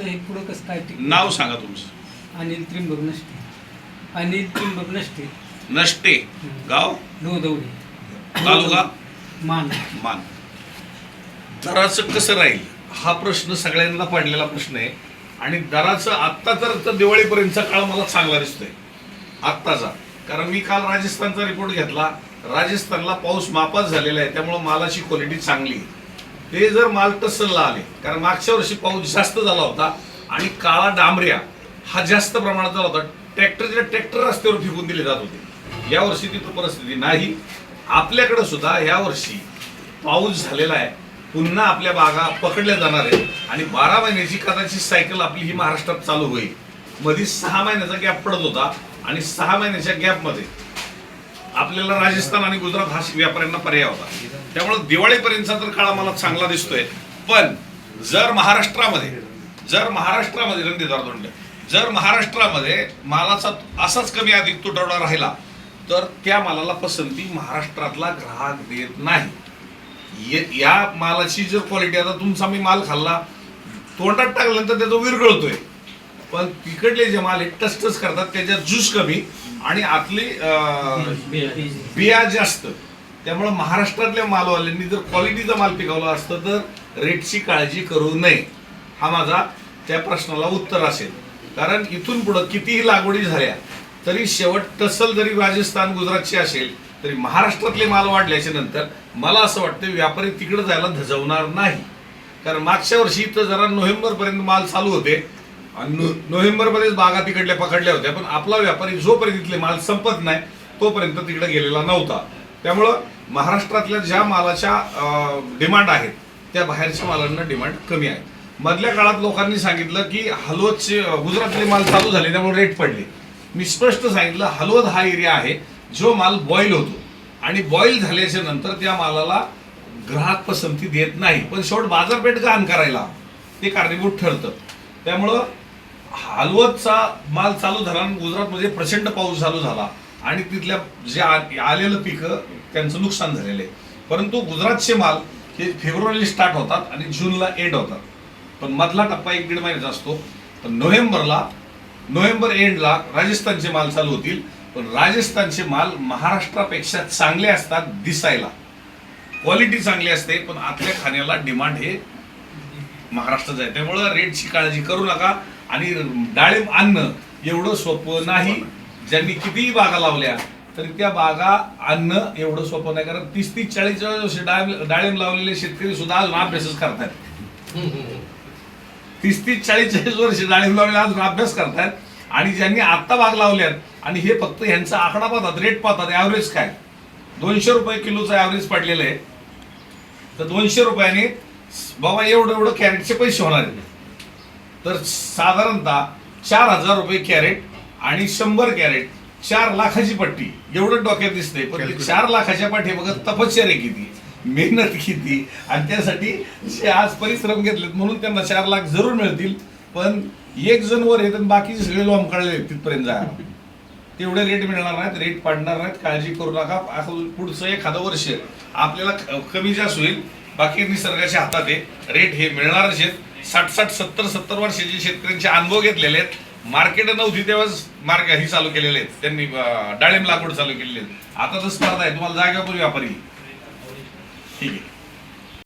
असं हे पुढं कसं काय? नाव सांगा तुमचं. अनिल त्रिंबक नष्टे. अनिल त्रिंबक नष्टे. नष्टे. गाव? दोदवडी तालुका? मान. मान. दराचं कसं राहील? हा प्रश्न सगळ्यांना पडलेला प्रश्न आहे. आणि दराचं आत्ता तर तर दिवाळीपर्यंतचा काळ मला चांगला दिसतोय. आत्ताचा. कारण मी काल राजस्थानचा रिपोर्ट घेतला. राजस्थानला पाऊस मापात झालेला आहे. त्यामुळे मालाची क्वालिटी चांगली आहे. ते जर माल आले कारण मागच्या वर्षी पाऊस जास्त झाला होता आणि काळा डांबऱ्या हा जास्त प्रमाणात झाला होता ट्रॅक्टरच्या ट्रॅक्टर रस्त्यावर फेकून दिले जात होते. या वर्षी परिस्थिती नाही. आपल्याकडं सुद्धा या वर्षी पाऊस झालेला आहे. पुन्हा आपल्या बागा पकडल्या जाणार आहेत. आणि बारा महिन्याची कदाचित सायकल आपली ही महाराष्ट्रात चालू होईल. मध्ये सहा महिन्याचा गॅप पडत होता आणि सहा महिन्याच्या गॅपमध्ये आपल्याला राजस्थान आणि गुजरात हा व्यापाऱ्यांना पर्याय होता. त्यामुळे दिवाळीपर्यंतचा तर काळ मला चांगला दिसतोय. पण जर महाराष्ट्रामध्ये जर महाराष्ट्रामध्ये रणजित दोंड जर महाराष्ट्रामध्ये मालाचा असाच कमी अधिक तुटवडा राहिला तर त्या मालाला पसंती महाराष्ट्रातला ग्राहक देत नाही. ये- या मालाची जर क्वालिटी आता तुमचा मी माल खाल्ला तोंडात टाकल्यानंतर त्याचा विरघळतोय. पण तिकडले जे माल आहे टचटच करतात त्याच्यात ज्यूस कमी आणि आतली बिया जास्त. त्यामुळे महाराष्ट्रातल्या मालवाल्यांनी जर क्वालिटीचा माल पिकवला असतं तर रेटची काळजी करू नये. हा माझा त्या प्रश्नाला उत्तर असेल. कारण इथून पुढं कितीही लागवडी झाल्या तरी शेवट टसल जरी राजस्थान गुजरातची असेल तरी महाराष्ट्रातले माल वाढल्याच्या नंतर मला असं वाटतं व्यापारी तिकडे जायला धजवणार नाही. कारण मागच्या वर्षी इथं जरा नोव्हेंबर पर्यंत माल चालू होते आणि नो- नोव्हेंबरमध्येच बागा तिकडल्या पकडल्या होत्या पण आपला व्यापारी जोपर्यंत तिथले माल संपत नाही तोपर्यंत तिकडे गेलेला नव्हता. त्यामुळं महाराष्ट्रातल्या ज्या मालाच्या डिमांड आहेत त्या बाहेरच्या मालांना डिमांड कमी आहे मधल्या काळात लोकांनी सांगितलं की हलवदचे गुजरातले माल चालू झाले त्यामुळे रेट पडले. मी स्पष्ट सांगितलं हलवद हा एरिया आहे जो माल बॉईल होतो. आणि बॉईल झाल्याच्यानंतर त्या मालाला ग्राहक पसंती देत नाही. पण शेवट बाजारपेठ गहाण करायला ते कारणीभूत ठरतं. त्यामुळं हालवतचा माल चालू झाला आणि गुजरातमध्ये प्रचंड पाऊस चालू झाला आणि तिथल्या जे आ- आलेलं पिकं त्यांचं नुकसान झालेलं आहे. परंतु गुजरातचे माल हे फेब्रुवारी स्टार्ट होतात आणि जूनला एंड होतात. पण मधला टप्पा एक दीड महिन्याचा असतो. तर नोव्हेंबरला नोव्हेंबर एंडला राजस्थानचे माल चालू होतील. पण राजस्थानचे माल महाराष्ट्रापेक्षा चांगले असतात दिसायला. क्वालिटी चांगली असते पण आतल्या खाण्याला डिमांड हे महाराष्ट्राचं आहे. त्यामुळं रेटची काळजी करू नका. आणि डाळिंब आणणं एवढं सोपं नाही. ज्यांनी कितीही बागा लावल्या तरी त्या बागा आणणं एवढं सोपं नाही. कारण तीस तीस चाळीस वर्ष डाळिंब डाळिंब लावलेले शेतकरी सुद्धा अजून अभ्यासच करतात तीस तीस चाळीस चाळीस वर्ष डाळिंब लावलेले अजून अभ्यास करतात आणि ज्यांनी आत्ता बाग लावल्यात आणि हे फक्त ह्यांचा आकडा पाहतात रेट पाहतात ॲव्हरेज काय? दोनशे रुपये किलोचं ॲव्हरेज पडलेलं आहे. तर दोनशे रुपयाने बाबा एवढं एवढं कॅरेटचे पैसे होणार आहेत. तर साधारणतः चार हजार रुपये कॅरेट आणि शंभर कॅरेट चार लाखाची पट्टी. एवढं डोक्यात दिसते पण चार लाखाच्या पाठी बघत तपश्चर्या किती मेहनत किती आणि त्यासाठी जे आज परिश्रम घेतलेत म्हणून त्यांना चार लाख जरूर मिळतील. पण एक जण वर येत बाकीचे सगळे लोंबकळले तिथपर्यंत जायला. तेवढे रेट मिळणार नाहीत रेट पडणार नाहीत काळजी करू नका. असं पुढचं एखादं वर्ष आपल्याला कमी जास्त होईल बाकी निसर्गाच्या हातात आहे. रेट हे मिळणारच आहेत. साठ साठ सत्तर सत्तर वर्षाचे शेतकऱ्यांचे अनुभव घेतलेले आहेत. मार्केट नव्हती तेव्हाच मार्ग ही चालू केलेले आहेत. त्यांनी डाळिंब लागवड चालू केलेली आहेत. आता तर स्पर्धा आहे. तुम्हाला जागा व्यापारी. ठीक आहे.